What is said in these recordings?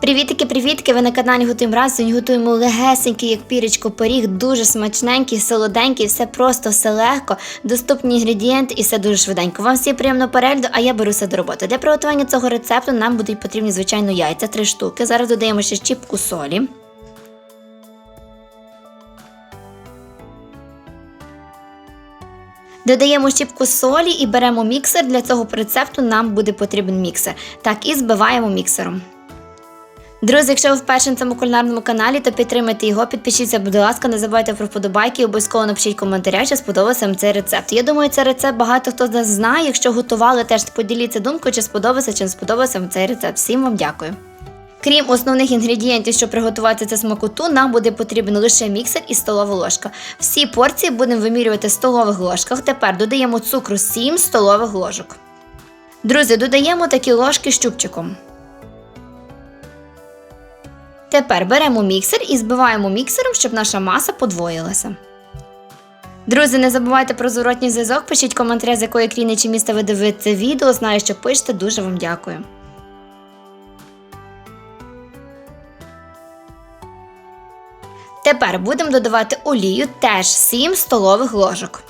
Привітики, привітки! Ви на каналі Готуємо раз. Сьогодні готуємо легесенький, як піречко, пиріг, дуже смачненький, солоденький, все просто, все легко, доступні інгредієнти і все дуже швиденько. Вам всім приємного перегляду, а я беруся до роботи. Для приготування цього рецепту нам будуть потрібні, звичайно, яйця, три штуки. Зараз додаємо ще щіпку солі. Додаємо щіпку солі і беремо міксер. Для цього рецепту нам буде потрібен міксер. Так, і збиваємо міксером. Друзі, якщо ви вперше на цьому кулінарному каналі, то підтримайте його, підпишіться, будь ласка, не забувайте про вподобайки і обов'язково напишіть коментаря, чи сподобався вам цей рецепт. Я думаю, цей рецепт багато хто з нас знає. Якщо готували, теж поділіться думкою, чи сподобався, чи не сподобався вам цей рецепт. Всім вам дякую. Крім основних інгредієнтів, щоб приготувати це смакоту, нам буде потрібен лише міксер і столова ложка. Всі порції будемо вимірювати в столових ложках. Тепер додаємо цукру 7 столових ложок. Друзі, додаємо такі ложки щупчиком. Тепер беремо міксер і збиваємо міксером, щоб наша маса подвоїлася. Друзі, не забувайте про зворотній зв'язок, пишіть коментарі, з якої країни чи міста ви дивитеся відео. Знаю, що пишете, дуже вам дякую. Тепер будемо додавати олію теж 7 столових ложок.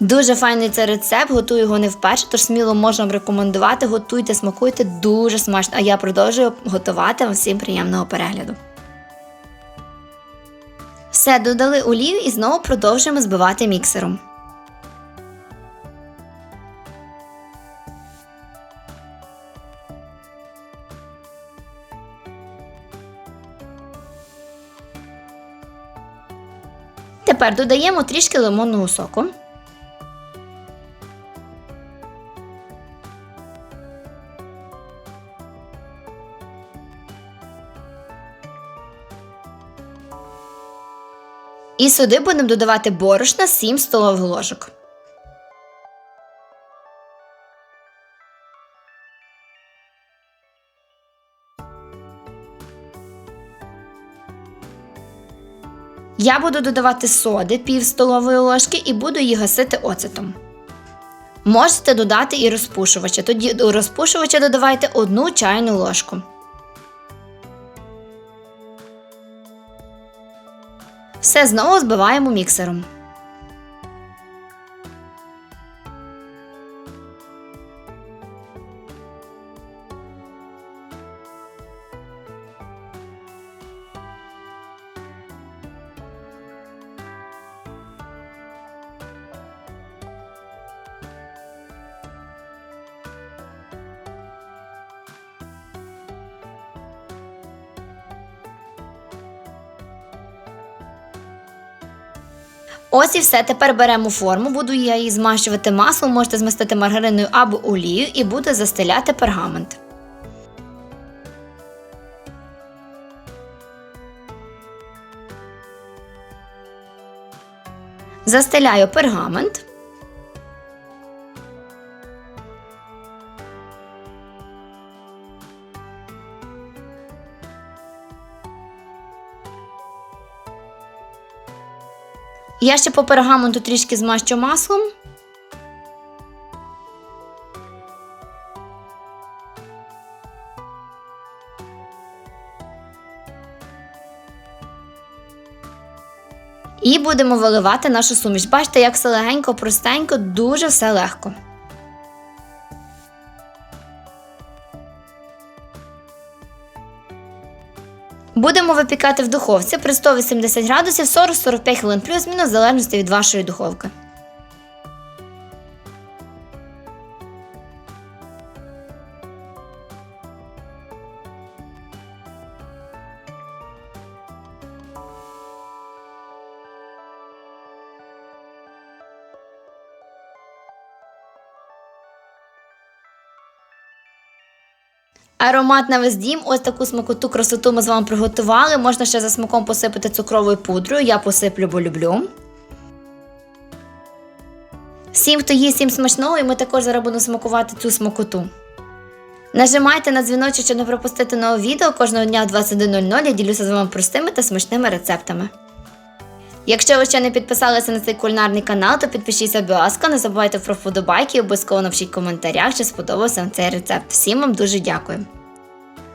Дуже файний цей рецепт, готую його не вперше, тож сміло можна вам рекомендувати. Готуйте, смакуйте дуже смачно. А я продовжую готувати вам всім приємного перегляду. Все, додали олію і знову продовжуємо збивати міксером. Тепер додаємо трішки лимонного соку. І сюди будемо додавати борошна 7 столових ложок. Я буду додавати соди пів столової ложки і буду її гасити оцетом. Можете додати і розпушувача. Тоді до розпушувача додавайте одну чайну ложку. Все знову збиваємо міксером. Ось і все. Тепер беремо форму, буду я її змащувати маслом, можете змастити маргариною або олією і буду застеляти пергамент. Застеляю пергамент. Я ще по пергаменту трішки змащу маслом. І будемо виливати нашу суміш. Бачите, як все легенько, простенько, дуже все легко. Будемо випікати в духовці при 180 градусів 40-45 хвилин плюс-мінус в залежності від вашої духовки. Аромат на весь дім, ось таку смакоту красоту ми з вами приготували. Можна ще за смаком посипати цукровою пудрою. Я посиплю, бо люблю. Всім, хто їсть, всім смачного, і ми також зараз будемо смакувати цю смакоту. Нажимайте на дзвіночок, щоб не пропустити нове відео кожного дня о 21.00 я ділюся з вами простими та смачними рецептами. Якщо ви ще не підписалися на цей кулінарний канал, то підпишіться, будь ласка, не забувайте про вподобайки і обов'язково напишіть в коментарях, чи сподобався вам цей рецепт. Всім вам дуже дякую.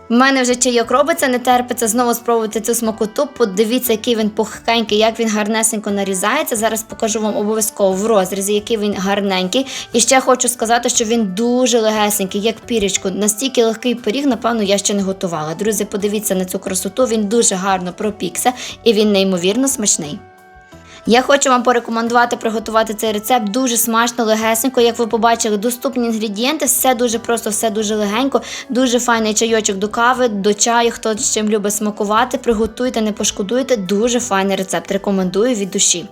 У мене вже чайок робиться, не терпиться знову спробувати цю смакоту. Подивіться, який він пухкенький, як він гарнесенько нарізається. Зараз покажу вам обов'язково в розрізі, який він гарненький. І ще хочу сказати, що він дуже легесенький, як пірічку. Настільки легкий пиріг, напевно, я ще не готувала. Друзі, подивіться на цю красоту. Він дуже гарно пропікся і він неймовірно смачний. Я хочу вам порекомендувати приготувати цей рецепт дуже смачно, легесенько. Як ви побачили, доступні інгредієнти, все дуже просто, все дуже легенько, дуже файний чайочок до кави, до чаю, хто з чим любить смакувати. Приготуйте, не пошкодуйте. Дуже файний рецепт. Рекомендую від душі.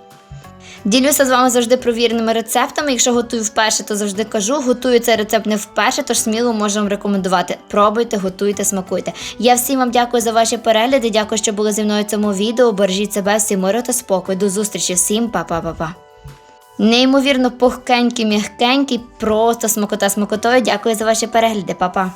Ділюся з вами завжди провіреними рецептами. Якщо готую вперше, то завжди кажу. Готую цей рецепт не вперше, тож сміло можу вам рекомендувати. Пробуйте, готуйте, смакуйте. Я всім вам дякую за ваші перегляди. Дякую, що були зі мною в цьому відео. Бережіть себе, всім миру та спокою. До зустрічі всім, па-па-па-па. Неймовірно пухкенький, м'ягкенький, просто смакота смакотою. Дякую за ваші перегляди, Па-па.